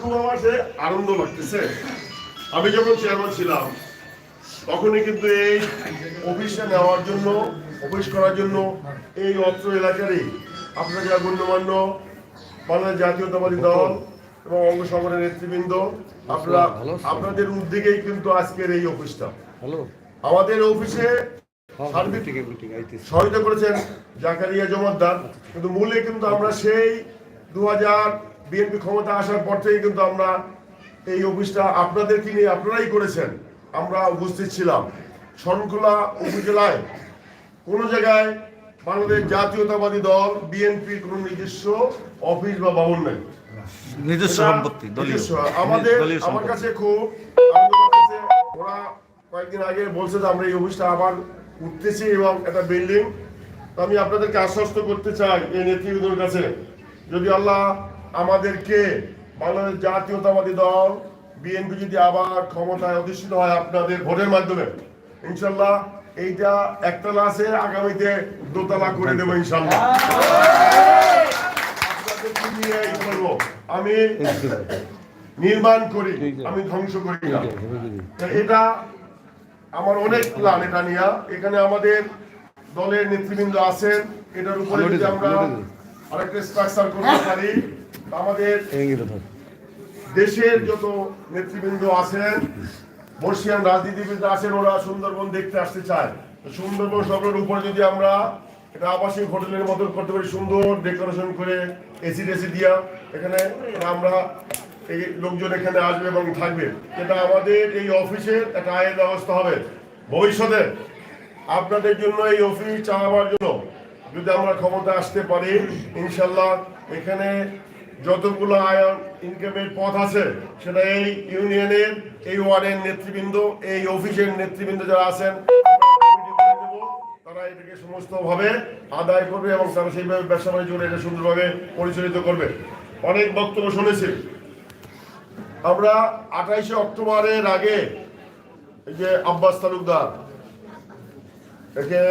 খুব আমার সে আনন্দ লাগতেছে। আমি যখন চেয়ারম্যান ছিলাম তখনই কিন্তু এই অফিসটা নেওয়ার জন্য অফিস করার জন্য এই অত্র এলাকারই আপনারা যারা গণ্যমান্য বাংলাদেশ জাতীয়তাবাদী দল এবং অঙ্গ সংগঠনের নেতৃবৃন্দ আপনারা আপনাদের উদ্যোগেই কিন্তু আজকের এই অফিসটা। আমাদের অফিসে আইতেছে। সহায়তা করেছেন জাকারিয়া জমাদ্দার কিন্তু মূলে কিন্তু আমরা সেই দু হাজার বিএনপি ক্ষমতা আসার পর থেকে কিন্তু আমরা এই অফিসটা আপনাদেরকে নিয়ে আপনারাই করেছেন। আমরা উপস্থিত ছিলাম। শরণখোলা উপজেলায় কোনো জায়গায় বাংলাদেশ জাতীয়তাবাদী দল বিএনপির কোনো নিজস্ব অফিস বা ভবন নেই। নিজস্ব সম্পত্তি আমাদের আমার কাছে খুব ওরা কয়েকদিন আগে বলছে যে আমরা এই অফিসটা আবার উঠতেছি এবং একটা বিল্ডিং। আমি আপনাদেরকে আশ্বস্ত করতে চাই এই নেতৃবৃন্দের কাছে। যদি আল্লাহ আমাদেরকে বাংলাদেশ জাতীয়তাবাদী দল, বিএনপি যদি আবার ক্ষমতায় অধিষ্ঠিত হয় আপনাদের ভোটের মাধ্যমে, ইনশাল্লাহ এইটা একতলা আছে আগামীতে দোতলা করে দেবো ইনশাল্লাহ। আমি নির্মাণ করি, আমি ধ্বংস করি না। এটা আমার অনেক প্ল্যান এটা নিয়ে। এখানে আমাদের দলের নেতৃবৃন্দ আছেন, এটার উপরে যদি আমরা আরেকটা স্ট্রাকচার করতে পারি আমাদের দেশের যত নেতৃবৃন্দ আছেন, বর্ষিয়ান রাজনীতিবিদ আছেন, ওরা সুন্দরবন দেখতে আসতে চায়। সুন্দরবন সকলের উপরে যদি আমরা এটা আবাসিক হোটেলের মতো করতে পারি, সুন্দর ডেকোরেশন করে এসি টেসি দিয়া, এখানে আমরা এই লোকজন এখানে আসবে এবং থাকবে। এটা আমাদের এই অফিসের একটা আয়ের ব্যবস্থা হবে। ভবিষ্যতে আপনাদের জন্য এই অফিস চালাবার জন্য যদি আমরা ক্ষমতা আসতে পারি, ইনশাল্লাহ এখানে যতগুলো আয়ন ইনকামের পথ আছে, সেটা এই ইউনিয়নের, এই ওয়ার্ডের নেতৃবৃন্দ, এই অফিসের নেতৃবৃন্দ যারা আছেন, তারা এটাকে সমস্ত ভাবে আদায় করবে এবং তারা সেইভাবে ব্যবসা বাণিজ্য করে এটা সুন্দরভাবে পরিচালিত করবে। অনেক বক্তব্য শুনেছি। আমরা আঠাইশে অক্টোবরের আগে এই যে আব্বাস তালুকদার, একে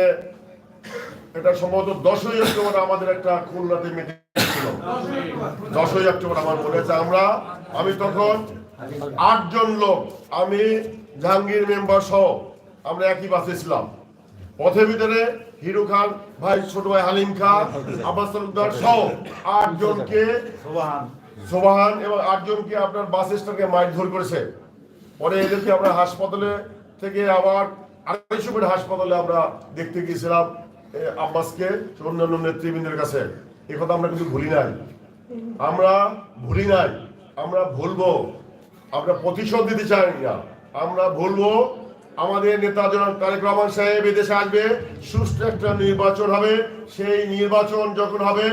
এটা সম্ভবত দশই অক্টোবর আমাদের একটা খুলনাতে মিটিং ছিল। দশই অক্টোবর আমার মনে আছে। আমরা আমি তখন আটজন লোক আমি জাহাঙ্গীর মেম্বার সহ আমরা একই বাসে ছিলাম। পথের ভিতরে হিরু খান ভাই ছোট ভাই হালিম খান আব্বাস তালুকদার সহ আটজনকে সোবাহান এবং আটজনকে আপনার বাস স্ট্যান্ডকে মারধর করেছে। পরে এদেরকে আমরা হাসপাতালে থেকে আবার আড়াইশো বেড হাসপাতালে আমরা দেখতে গিয়েছিলাম। আব্বাসকে অন্যান্য নেতৃবৃন্দের কাছে, এ কথা আমরা কিন্তু ভুলি নাই। আমরা ভুলি নাই, আমরা ভুলবো, আমরা প্রতিশোধ দিতে চাই না। আমরা ভুলবো, আমাদের নেতা জনাব তারেক রহমান সাহেব এদেশে আসবে, সুষ্ঠু একটা নির্বাচন হবে, সেই নির্বাচন যখন হবে,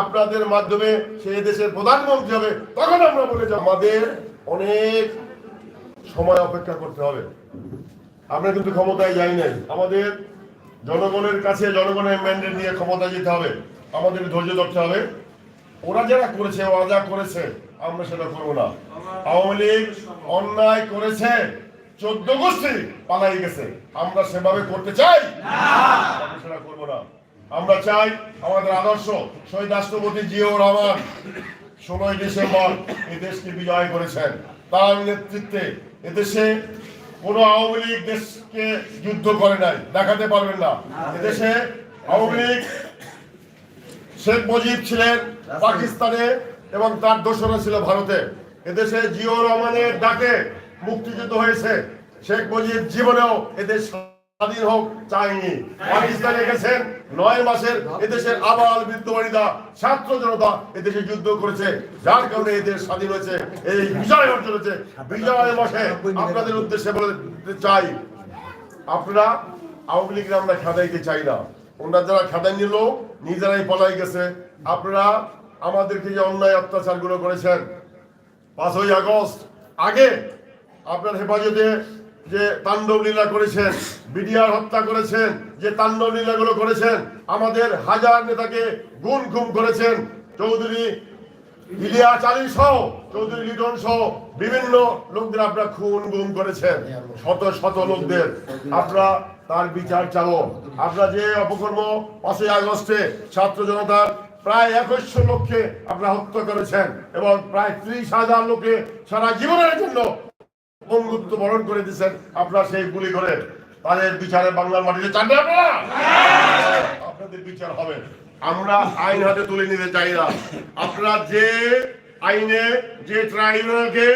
আপনাদের মাধ্যমে সেই দেশের প্রধানমন্ত্রী হবে, তখন আমরা বলে যাব। আমাদের অনেক সময় অপেক্ষা করতে হবে। আমরা কিন্তু ক্ষমতায় যাই নাই। আমাদের জনগণের কাছে জনগণের ম্যান্ডেট নিয়ে ক্ষমতা যেতে হবে আমাদের ধৈর্য ধরতে হবে। ওরা যারা করেছে, ওরা যা করেছে, আমরা সেটা করব না। আওয়ামী লীগ অন্যায় করেছে, চোদ্দ গোষ্ঠী পালাই গেছে। আমরা সেভাবে করতে চাই? সেটা করব না। আমরা চাই আমাদের আদর্শ শহীদ রাষ্ট্রপতি জিয়াউর রহমান ষোলোই ডিসেম্বর এই দেশকে বিজয় করেছেন। তার নেতৃত্বে এদেশে কোন আওয়ামী লীগ দেশকে যুদ্ধ করে নাই, দেখাতে পারবেন না। এদেশে আওয়ামী লীগ শেখ মুজিব ছিলেন পাকিস্তানে এবং তার দোসরা ছিল ভারতে। এদেশে জিও রহমানের ডাকে মুক্তিযুদ্ধ হয়েছে। শেখ মুজিব জীবনেও এদেশ স্বাধীন হোক চায়নি পাকিস্তানে গেছেন, নয় মাসের এদেশের আবাল বৃদ্ধ বনিতা ছাত্র জনতা এদেশে যুদ্ধ করেছে। যার কারণে এদেশ স্বাধীন হয়েছে, এই বিজয় অর্জন হয়েছে। বিজয় মাসে আপনাদের উদ্দেশ্যে বলতে চাই, আপনারা আওয়ামী লীগের আমরা খেদাইতে চাই না। ওনারা যারা খেদাই নিল, নিজেরাই পলাই গেছে। আপনারা আমাদেরকে যে অন্যায় অত্যাচারগুলো করেছেন, পাঁচই আগস্ট, আগে আপনার হেফাজতে যে তাণ্ডব লীলা করেছেন বিডিআর হত্যা করেছেন, যে তাণ্ডব লীলাগুলো করেছেন, আমাদের হাজার নেতাকে গুম খুম করেছেন। চৌধুরী ইলিয়াস আলী সহ, চৌধুরী লিটন সহ বিভিন্ন লোকদের আপনারা খুন গুম করেছেন। শত শত লোকদের। আপনারা তার বিচার চালো আপনারা যে অপকর্ম পাঁচই আগস্টে ছাত্র জনতার প্রায় একশো লোককে আপনারা হত্যা করেছেন এবং প্রায় ত্রিশ হাজার লোকে সারা জীবনের জন্য বন্ধুত্ব বরণ করে দিচ্ছেন আপনারা সেই গুলি করে। তাদের বিচারে বাংলার মাটিতে চান আপনারা? আপনাদের বিচার হবে। আমরা আইন হাতে তুলে নিতে চাই না। আপনারা যে আইনে যে ট্রাইব্যুনালকে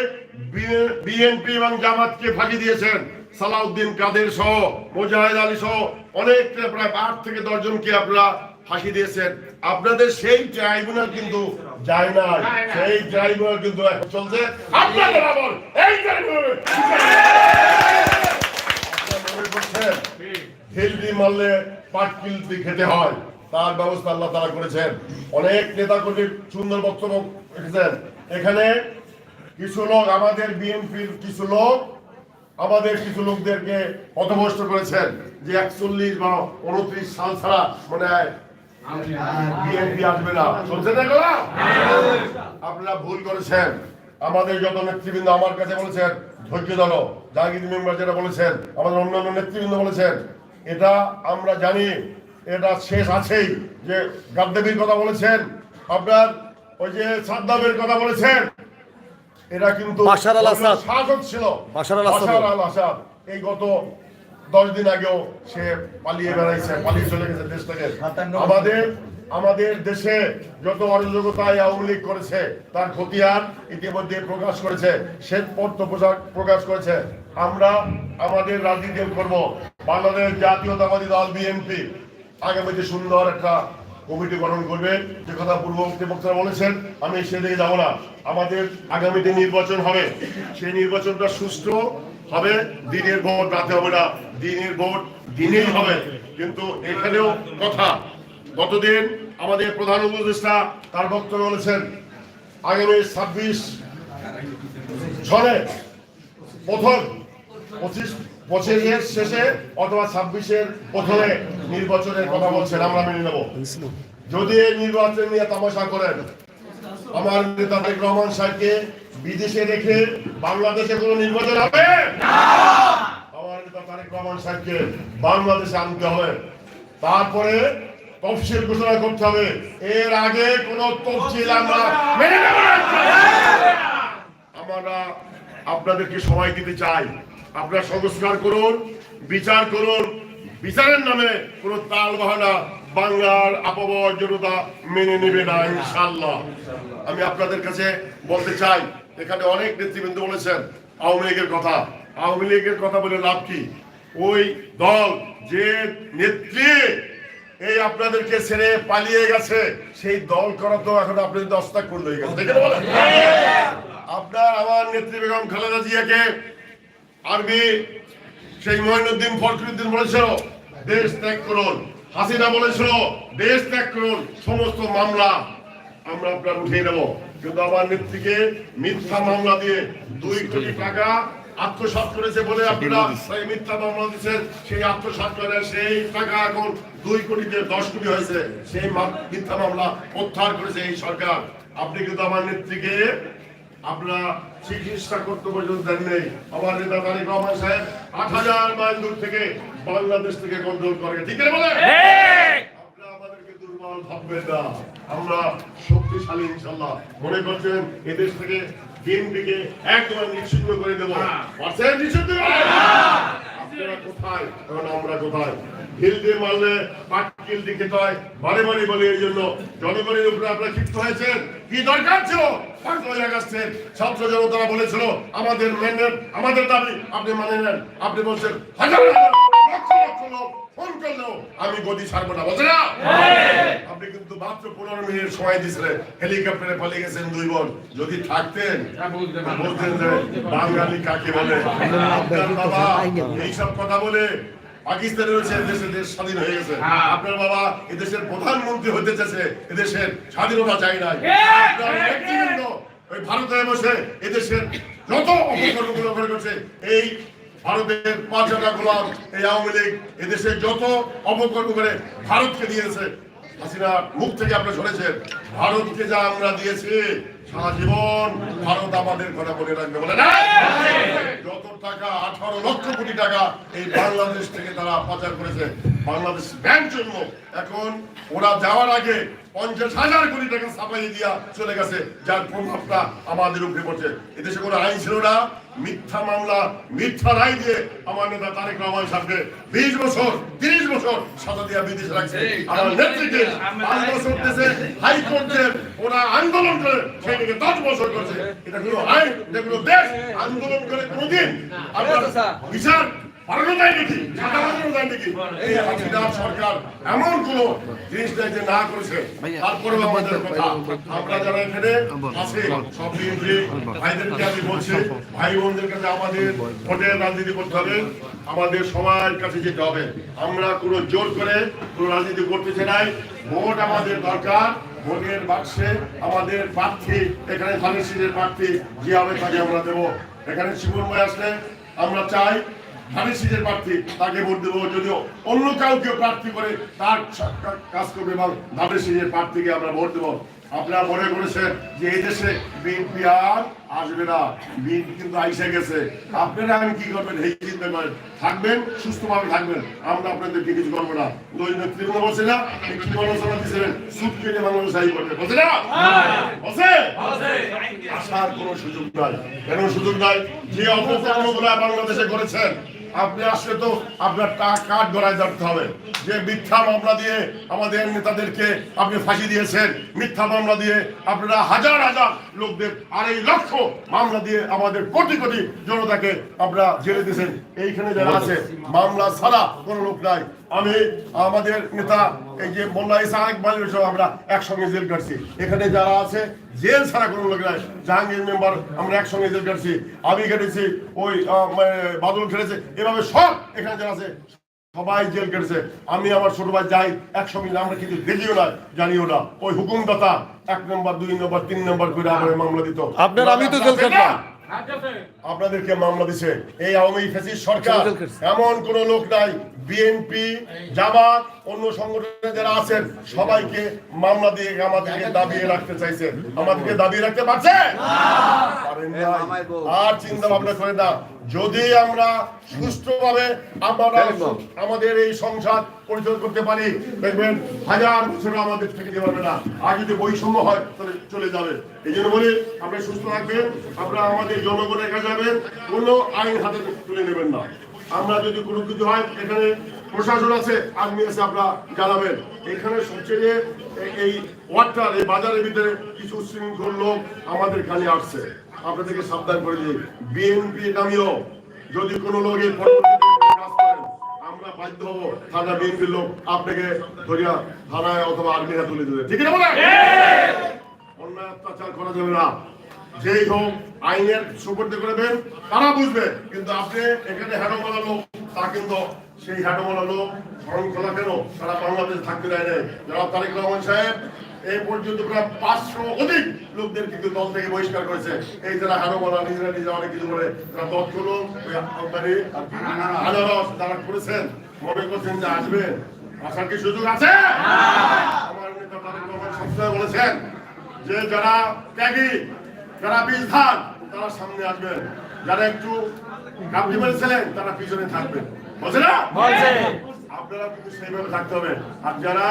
বিএনপি এবং জামাতকে ফাঁকি দিয়েছেন সালাউদ্দিন কাদের সহ মোজাহিদ আলী সহ অনেক প্রায় আট থেকে দশ জনকে আপনারা ফাঁকি দিয়েছেন। আপনাদের সেই ট্রাইব্যুনাল কিন্তু যায় না সেই ট্রাইব্যুনাল কিন্তু এখন চলছে। আপনাদের আমল এই ট্রাইব্যুনাল আপনারা মনে করছেন হেলদি মারলে পাট কিলতি খেতে হয়। তার ব্যবস্থা আল্লাহ তারা করেছেন। অনেক নেতা কর্মী সুন্দর বক্তব্য রেখেছেন। এখানে কিছু লোক আমাদের বিএনপির কিছু লোক, আমাদের কিছু লোকদেরকে পথভ্রষ্ট করেছেন যে একচল্লিশ বা উনত্রিশ সাল ছাড়া মনে বিএনপি আসবে না। শুনছেন আপনারা ভুল করেছেন। আমাদের যত নেতৃবৃন্দ আমার কাছে বলেছেন, ধৈর্য ধরো। মেম্বার যেটা বলেছেন, আমাদের অন্যান্য নেতৃবৃন্দ বলেছেন এটা আমরা জানি এটা শেষ আছেই যে গাদ্দাবির কথা বলেছেন আপনার ওই যে সাদ্দামের কথা বলেছেন। এটা কিন্তু। শাসক ছিল। আল আসাদ। এই গত দশ দিন আগেও সে পালিয়ে বেড়াইছে পালিয়ে চলে গেছে দেশ থেকে। আমাদের আমাদের দেশে যত অরাজকতায় আওয়ামী লীগ করেছে তার খতিয়ান ইতিমধ্যে প্রকাশ করেছে। শ্বেত পত্র প্রকাশ- প্রকাশ করেছে। আমরা আমাদের রাজনীতি করব। বাংলাদেশ জাতীয়তাবাদী দল বিএনপি আগামীতে সুন্দর একটা কমিটি গঠন করবে। যে কথা পূর্ববর্তী বক্তারা বলেছেন, আমি সেদিকে যাব না। আমাদের আগামীতে নির্বাচন হবে, সেই নির্বাচনটা সুষ্ঠু হবে, দিনের ভোট রাতে হবে না। দিনের ভোট দিনেই হবে। কিন্তু এখানেও কথা। গতদিন আমাদের প্রধান উপদেষ্টা তার বক্তব্য বলেছেন, আগামী ছাব্বিশ সনে প্রথম পঁচিশ পঁচিশের শেষে অথবা ছাব্বিশের প্রথমে নির্বাচনের কথা বলছেন আমরা মেনে নেব। যদি এই নির্বাচন নিয়ে তামাশা করেন আমার নেতা তারেক রহমান সাহেবকে বিদেশে রেখে বাংলাদেশে কোনো নির্বাচন হবে? আমার নেতা তারেক রহমান সাহেবকে বাংলাদেশে আনতে হবে। তারপরে তফসিল ঘোষণা করতে হবে। এর আগে কোনো তফসিল আমরা মেনে নেব না। আমরা আপনাদেরকে সময় দিতে চাই। আপনারা সংস্কার করুন, বিচার করুন। বিচারের নামে কোন তাল বাহানা বাংলার আপাবর জনতা মেনে নেবে না ইনশাল্লাহ আমি আপনাদের কাছে বলতে চাই, এখানে অনেক নেতৃবৃন্দ বলেছেন, আওয়ামী লীগের কথা। আওয়ামী লীগের কথা বলে লাভ কি? ওই দল, যে নেত্রী এই আপনাদেরকে ছেড়ে পালিয়ে গেছে, সেই দল করা তো এখন আপনাদের দস্তাক করলে আপনার আমার নেত্রী বেগম খালেদা জিয়াকে আরবি সেই মহিনুদ্দিন ফখরুদ্দিন বলেছিল দেশ ত্যাগ করুন। হাসিনা বলেছিল দেশ ত্যাগ করুন। সমস্ত মামলা আমরা আপনার উঠিয়ে নেব। কিন্তু আমার নেত্রীকে মিথ্যা মামলা দিয়ে দুই কোটি টাকা আত্মসাৎ করেছে বলে আপনারা সেই মিথ্যা মামলা দিচ্ছেন সেই আত্মসাৎ করে সেই টাকা এখন দুই কোটি কোটিতে দশ কোটি হয়েছে। সেই মিথ্যা মামলা প্রত্যাহার করেছে এই সরকার। আপনি কিন্তু আমার নেত্রীকে আপনারা চিকিৎসা করতে পর্যন্ত দেন নেই। আমার নেতা তারিক রহমান সাহেব আট হাজার মাইল দূর থেকে বাংলাদেশ থেকে কন্ট্রোল করে। ঠিক আছে বলে আমাদেরকে দুর্বল ভাববেন না। আমরা শক্তিশালী ইনশাল্লাহ মনে করছেন এদেশ থেকে বিএনপিকে একদম নিশ্চিন্ন করে দেবো। নিশ্চিন্ন আপনারা কোথায়? আমরা কোথায়? হিল দিয়ে মারলে পাটকিল দিকে হয় বারে বারে বলে এই জন্য জনগণের উপরে আপনারা ক্ষিপ্ত হয়েছেন। কি দরকার ছিল? পাঁচই আগস্টের ছাত্র জনতারা বলেছিল আমাদের আমাদের দাবি আপনি মানে নেন। আপনি বলছেন হাজার হাজার লক্ষ লক্ষ লোক ফোন করলেও আমি গদি ছাড়বো না। বলছে না? আপনি কিন্তু মাত্র পনেরো মিনিট সময় দিয়েছিলেন। হেলিকপ্টারে পালিয়ে গেছেন দুই বোন। যদি থাকতেন বলতেন যে বাঙালি কাকে বলে? আপনার বাবা এইসব কথা বলে পাকিস্তানের হচ্ছে দেশে দেশ স্বাধীন হয়ে গেছে। আপনার বাবা এদেশের প্রধানমন্ত্রী হতে চেয়েছে এদেশের স্বাধীনতা চাই নাই। ওই ভারতে বসে এদেশের যত অপকর্মগুলো করে করছে এই ভারতের পাঁচ হাজার গোলাম এই আওয়ামী লীগ এদেশের যত অপকর্ম করে ভারতকে দিয়েছে হাসিনা মুখ থেকে আপনারা শুনেছেন ভারতকে যা আমরা দিয়েছি সারা ভারত আমাদের কথা বলে রাখবে বলে না? যত টাকা, আঠারো লক্ষ কোটি টাকা এই বাংলাদেশ থেকে তারা পাচার করেছে। বাংলাদেশ ব্যাংক জন্য এখন ওরা যাওয়ার আগে পঞ্চাশ হাজার কোটি টাকা ছাপাই দিয়া চলে গেছে যার প্রভাবটা আমাদের উপরে পড়ছে। এদেশে কোনো আইন ছিল না মিথ্যা মামলা মিথ্যা রায় দিয়ে আমার নেতা তারেক রহমান সাহেবকে বিশ বছর তিরিশ বছর সাজা দিয়া বিদেশে রাখছে। আমার নেতৃত্বে পাঁচ বছর দেশে হাইকোর্টে ওরা আন্দোলন করে সেটাকে দশ বছর করছে। এটা কোনো আইন এটা কোনো দেশ আন্দোলন করে কোনোদিন আপনার বিচার পালানো যায় নাকি সাদা বাজানো যায় নাকি এই হাসিনা সরকার এমন কোন জিনিস নাই যে না করেছে। তারপরেও আমাদের কথা। আমরা যারা এখানে আছে সব বিএনপি ভাইদেরকে আমি বলছি ভাই বোনদের কাছে আমাদের ভোটের রাজনীতি করতে হবে। আমাদের সবার কাছে যেতে হবে। আমরা কোনো জোর করে কোনো রাজনীতি করতে চাই ভোট আমাদের দরকার। ভোটের বাক্সে আমাদের প্রার্থী এখানে ধানের শীতের প্রার্থী যে হবে তাকে আমরা দেবো। এখানে শিবনময় আসলে আমরা চাই ধানের শীতের প্রার্থী, তাকে ভোট দেবো। যদিও অন্য কাউকে প্রার্থী করে তার কাজ করবে এবং ধানের শীতের প্রার্থীকে আমরা ভোট দেবো। আপনারা মনে করেছেন যে এই দেশে বিএনপি আর আসবে না। বিএনপি কিন্তু আইসে গেছে। আপনারা আমি কি করবেন? এই চিন্তা করেন। থাকবেন, সুস্থভাবে থাকবেন। আমরা আপনাদেরকে কিছু করব না। ওই নেতৃত্ব বলছে না, একটু আলোচনা দিয়েছিলেন সুদ কেটে মানুষ সাই করবে বলছে না? আসার কোনো সুযোগ নাই। কেন সুযোগ নাই? যে অপকর্মগুলো বাংলাদেশে করেছেন আপনি আসলে তো আপনার কাঠ গড়ায় ধরতে হবে। যে মিথ্যা মামলা দিয়ে আমাদের নেতাদেরকে আপনি ফাঁসি দিয়েছেন, মিথ্যা মামলা দিয়ে আপনারা হাজার হাজার লোকদের আর এই লক্ষ মামলা দিয়ে আমাদের কোটি কোটি জনতাকে আপনারা জেলে দিয়েছেন। এইখানে যারা আছে, মামলা ছাড়া কোনো লোক নাই। আমি আমাদের নেতা এই যে মোল্লা ইসা একবার আমরা একসঙ্গে জেল কাটছি। এখানে যারা আছে জেল ছাড়া কোনো লোক নাই। জাহাঙ্গীর মেম্বার আমরা একসঙ্গে জেল কাটছি। আমি কেটেছি ওই বাদল খেলেছে এভাবে সব এখানে যারা আছে সবাই জেল কেটেছে। আমি আমার ছোট ভাই যাই একসঙ্গে আমরা কিন্তু দেখিও না জানিও না। ওই হুকুমদাতা এক নম্বর দুই নম্বর তিন নম্বর করে আমার মামলা দিত। আপনার আমি তো জেল খাটলাম। আপনাদেরকে মামলা দিছে। এই আওয়ামী ফেসি সরকার এমন কোন লোক নাই বিএনপি জামাত অন্য সংগঠনে যারা আছেন সবাইকে মামলা দিয়ে আমাদেরকে দাবিয়ে রাখতে চাইছে। আমাদেরকে দাবিয়ে রাখতে পারছে? আর চিন্তা ভাবনা করে না যদি আমরা সুষ্ঠুভাবে আমরা আমাদের এই সংসার পরিচালনা করতে পারি দেখবেন হাজার বছর আমাদের থেকে যেতে পারবে না। আর যদি বৈষম্য হয় তাহলে চলে যাবে। এই জন্য বলি আপনি সুস্থ থাকবেন আমরা আমাদের জনগণের কাছে যাবেন কোনো আইন হাতে তুলে নেবেন না। আমরা যদি কোনো কিছু হয় এখানে প্রশাসন আছে আর্মি আছে আপনারা জানাবেন। এখানে সবচেয়ে এই- এই ওয়ার্ডটার এই বাজারের ভিতরে কিছু শৃঙ্খল লোক আমাদের খালি আসছে। আপনাদেরকে সাবধান করে দিই। বিএনপি নামীয়, যদি কোনো লোক এই আমরা বাধ্য হব থানা বিএনপির লোক আপনাকে ধরিয়া থানায় অথবা আর্মিরা তুলে দেবে ঠিক আছে অন্যায় অত্যাচার করা যাবে না। যেই হোক, আইনের করবেন তারা বুঝবে। কিন্তু আপনি এখানে লোক, তা কিন্তু সেই লোক শরণখোলা কেন? তারা বাংলাদেশে থাকতে দেয় যারা তারেক রহমান সাহেব এই পর্যন্ত প্রায় পাঁচশো অধিক লোকদের কিন্তু দল থেকে বহিষ্কার করেছে। এই যারা হ্যাডোমালা নিজেরা নিজেরা অনেক কিছু দক্ষ লোক ওই আপনারই যারা করেছেন। মনে করছেন যে আসবে। আসার কি সুযোগ আছে? আমার নেতা তারেক রহমান সবসময় বলেছেন যে যারা ত্যাগী যারা বীজ তারা সামনে আসবেন যারা একটু কামড়ি মেরেছিলেন তারা পিছনে থাকবেন বলছে না? আপনারা কিন্তু সেইভাবে থাকতে হবে। আর যারা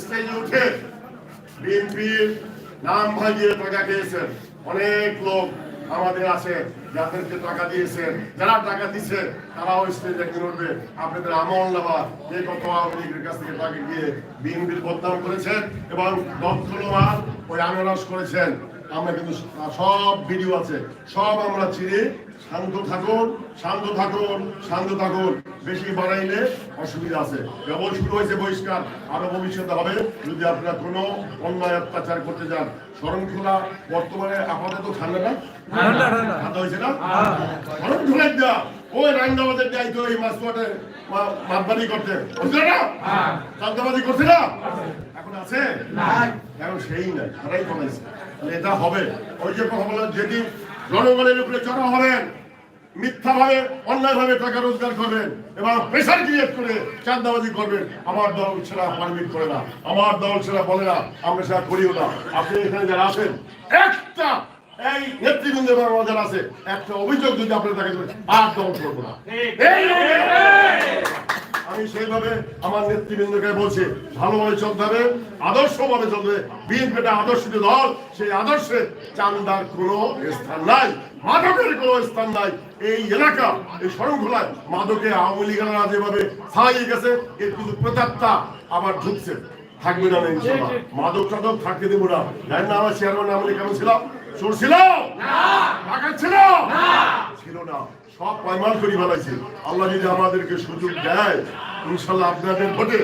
স্টেজে উঠে বিএনপির নাম ভাঙিয়ে টাকা খেয়েছেন অনেক লোক আমাদের আছে, যাদেরকে টাকা দিয়েছেন। যারা টাকা দিচ্ছেন ওই স্টেজে কি করবে আপনাদের আমল নামা যে কত আওয়ামী লীগের কাছ থেকে টাকা গিয়ে বিএনপির বদনাম করেছেন এবং দক্ষলমান ওই আনারস করেছেন। আমরা কিন্তু সব ভিডিও আছে সব আমরা চিনি। শান্ত থাকুন শান্ত থাকুন শান্ত থাকুন। বেশি বাড়াইলে অসুবিধা আছে। কেবল শুরু হয়েছে বহিষ্কার আরও ভবিষ্যতে হবে। যদি আপনারা কোনো অন্যায় অত্যাচার করতে যান শরণখোলা বর্তমানে আপাতত ঠান্ডা না? ঠান্ডা হয়েছে না? শরণখোলা দেওয়া ওই রাঙ্গাবাদের দায়িত্ব এই মাঠে মাপবানি করতে। বুঝলে না? চান্দাবাজি করছে না? এখন আছে? এখন সেই নাই তারাই বলেছে এটা হবে। ওই যে কথা বললাম যেদিন জনগণের উপরে চড়া হবেন মিথ্যা ভাবে অন্যায় ভাবে টাকা রোজগার করবেন এবং প্রেশার ক্রিয়েট করে চাঁদাবাজি করবেন আমার দল সেটা পারমিট করে না আমার দল সেটা বলে না আমরা সেটা করিও না। আপনি এখানে যারা আছেন একটা এই নেতৃবৃন্দ আমাদের আছে একটা অভিযোগ যদি আপনার তাকে আর দল করব না। আমি সেইভাবে আমার নেতৃবৃন্দকে বলছি ভালোভাবে চলতে হবে আদর্শভাবে চলতে হবে। বিএনপিটা আদর্শিত দল সেই আদর্শে চান্দার কোনো স্থান নাই মাদকের কোনো স্থান নাই। এই এলাকা এই শরণখোলায় মাদকে আওয়ামী লীগেরা যেভাবে ছাড়িয়ে গেছে এর কিন্তু প্রতাপটা আবার ঢুকছে। থাকবে না ইনশাল্লাহ মাদক টাদক থাকতে দেবো না। জানেন না আমার চেয়ারম্যান আমলে কেমন ছিলাম চোর ছিল? ছিল? ছিল না। সব পয়মাল করে ফেলাইছে। আল্লাহ যদি আমাদেরকে সুযোগ দেয়, ইনশাল্লাহ আপনাদের ভোটে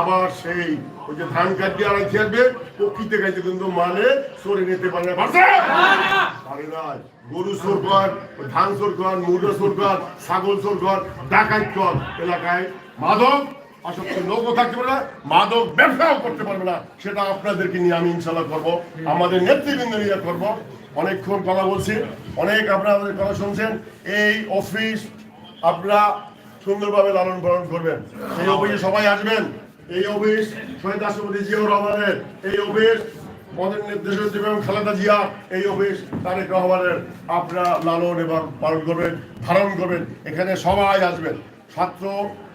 আবার সেই ওই যে ধান কাটিয়ে আড়াই থাকবে প্রকৃতি গাইতে কিন্তু মানে চোরে নিতে পারে পারছে? পারে নাই। গরু চোর কর, ধান চোর কর, মুরগা চোর কর, ছাগল চোর কর, ডাকাত কর। এলাকায় মাদক, আসক্তি লোকও থাকতে পারবে না, মাদক ব্যবসাও করতে পারবে না। সেটা আপনাদেরকে নিয়ে আমি ইনশাল্লাহ করব। আমাদের নেতৃবৃন্দ নিয়ে করব। অনেকক্ষণ কথা বলছি। অনেক আপনারা আমাদের কথা শুনছেন। এই অফিস আপনারা সুন্দরভাবে লালন পালন করবেন। এই অফিসে সবাই আসবেন। এই অফিস শহীদ রাষ্ট্রপতি জিয়াউর রহমানের। এই অফিস আমাদের নির্দেশক এবং খালেদা জিয়া, এই অফিস তারেক রহমানের। আপনারা লালন এবং পালন করবেন, ধারণ করবেন। এখানে সবাই আসবেন। ছাত্র,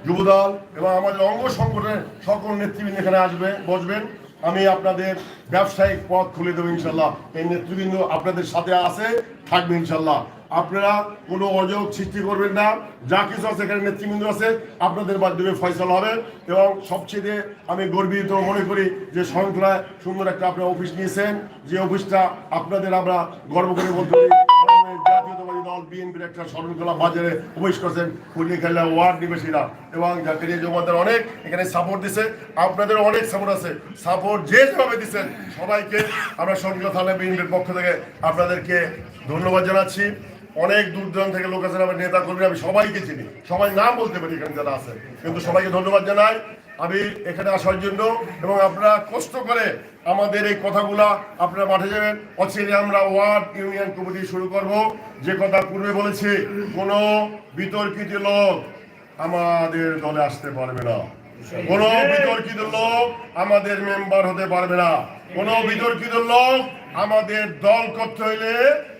যুবদল এবং আমাদের অঙ্গ সংগঠনের সকল নেতৃবৃন্দ এখানে আসবে, বসবেন। আমি আপনাদের ব্যবসায়িক পথ খুলে দেবো ইনশাল্লাহ। এই নেতৃবৃন্দ আপনাদের সাথে আছে, থাকবে ইনশাল্লাহ। আপনারা কোনো অযোগ সৃষ্টি করবেন না। যা কিছু আছে এখানে নেতৃবৃন্দ আছে, আপনাদের মাধ্যমে ফয়সলা হবে। এবং সবচেয়ে আমি গর্বিত মনে করি যে শৃঙ্খলায় সুন্দর একটা আপনার অফিস নিয়েছেন। যে অফিসটা আপনাদের আমরা গর্ব করে বলতে পারি। জাতীয়তাবাদী দল বিএনপির একটা শরণখোলা বাজারে কুলিখালা ওয়ার্ড নিবেশীরা এবং জাকারিয়া অনেক এখানে সাপোর্ট দিছে, আপনাদের অনেক সাপোর্ট আছে। সাপোর্ট যে যেভাবে দিচ্ছেন সবাইকে আমরা শরণখোলা থানা বিএনপির পক্ষ থেকে আপনাদেরকে ধন্যবাদ জানাচ্ছি। অনেক দূর দূরান্ত থেকে লোক আছেন, আমার নেতা কর্মী আমি সবাইকে চিনি। সবাই নাম বলতে পারি এখানে যারা আছে কিন্তু সবাইকে ধন্যবাদ জানাই। আমি এখানে আসার জন্য এবং আপনারা কষ্ট করে আমাদের এই কথাগুলা আপনারা মাঠে যাবেন। অচিরে আমরা ওয়ার্ড ইউনিয়ন কমিটি শুরু করব। যে কথা পূর্বে বলেছি, কোনো বিতর্কিত লোক আমাদের দলে আসতে পারবে না। কোন বিতর্কিত লোক আমাদের মেম্বার হতে পারবে না। কোন বিতর্কিত লোক আমাদের দল করতে হইলে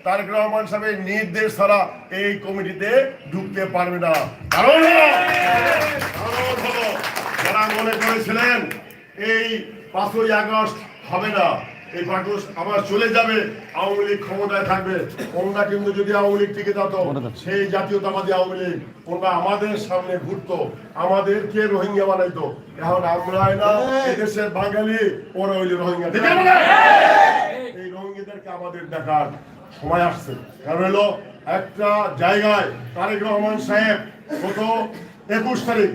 তারেক রহমান সাহেবের নির্দেশ ছাড়া এই কমিটিতে ঢুকতে পারবে না। কারণ হলো যারা মনে করেছিলেন এই পাঁচই আগস্ট হবে না। এই আগস্ট আবার চলে যাবে। আওয়ামী লীগ ক্ষমতায় থাকবে। ওনরা কিন্তু যদি আওয়ামী লীগ টিকে যেত সেই জাতীয়তাবাদী আওয়ামী লীগ ওনরা আমাদের সামনে ঘুরতো। আমাদেরকে রোহিঙ্গা বানাইতো। এখন আমরা না এদেশের বাঙালি ওরা হইলে রোহিঙ্গা। এই রোহিঙ্গাদেরকে আমাদের দেখার সময় আসছে। কারণ হলো একটা জায়গায় তারেক রহমান সাহেব গত একুশ তারিখ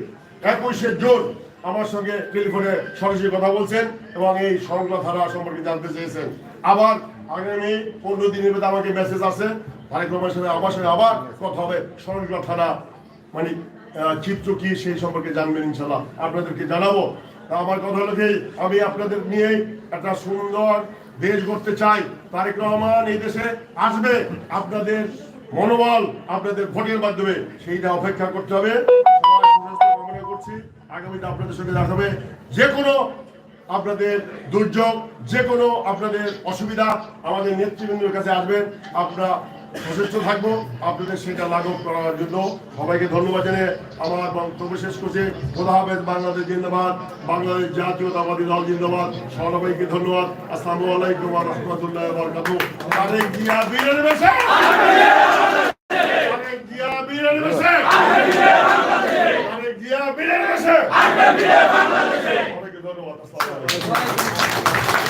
একুশে জুন আমার সঙ্গে টেলিফোনে সরাসরি কথা বলছেন এবং এই সংকলা ধারা সম্পর্কে জানতে চেয়েছেন। আবার আগামী পনেরো দিনের মধ্যে আমাকে মেসেজ আছে তারেক রহমানের সাথে আমার সঙ্গে আবার কথা হবে সংকলা থানা। মানে চিত্র কি সেই সম্পর্কে জানবেন ইনশাল্লাহ আপনাদেরকে জানাব। আমার কথা হলো কি, আমি আপনাদের নিয়ে একটা সুন্দর দেশ গড়তে চাই। তারেক রহমান এই দেশে আসবে। আপনাদের মনোবল, আপনাদের ভোটের মাধ্যমে সেইটা অপেক্ষা করতে হবে। করছি আগামীতে আপনাদের সঙ্গে দেখা হবে। যে কোনো আপনাদের দুর্যোগ, যে কোনো আপনাদের অসুবিধা আমাদের নেতৃবৃন্দের কাছে আসবেন। আপনারা সচেষ্ট থাকব। আপনাদের সেটা লাঘব করার জন্য সবাইকে ধন্যবাদ জানিয়ে আমার বক্তব্য শেষ করছি। খোদা হাফেজ, বাংলাদেশ জিন্দাবাদ। বাংলাদেশ জাতীয়তাবাদী দল জিন্দাবাদ। সবাইকে ধন্যবাদ। আসসালামু আলাইকুম রাহমাতুল্লাহি বেশে তারেক জিয়া বীরের বেশে সবাইকে ধন্যবাদ আসসালামু আলাইকুম।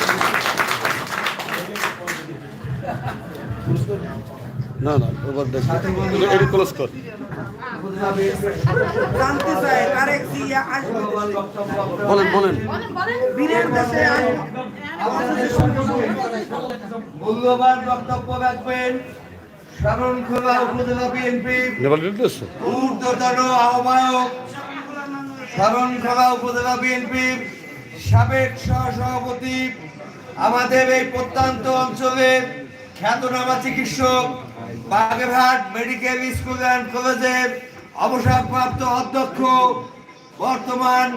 না না ওভার দেখ। এটা ক্লোজ কর। জানতে চাই তারেক জিয়া আসবে বলেন বলেন। বীরের দেশে মূল্যবান বক্তব্য রাখবেন শরণখোলা উপজেলা বিএনপি। ঊর্ধ্বতন আহ্বায়ক শরণখোলা উপজেলা বিএনপির সাবেক সহসভাপতি, আমাদের এই প্রত্যন্ত অঞ্চলের খ্যাতনামা চিকিৎসক, বাগেরহাট মেডিকেল স্কুল অ্যান্ড কলেজের অবসরপ্রাপ্ত অধ্যক্ষ, বর্তমান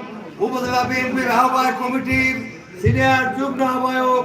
উপজেলা বিএনপির আহ্বায়ক কমিটির সিনিয়র যুগ্ম আহ্বায়ক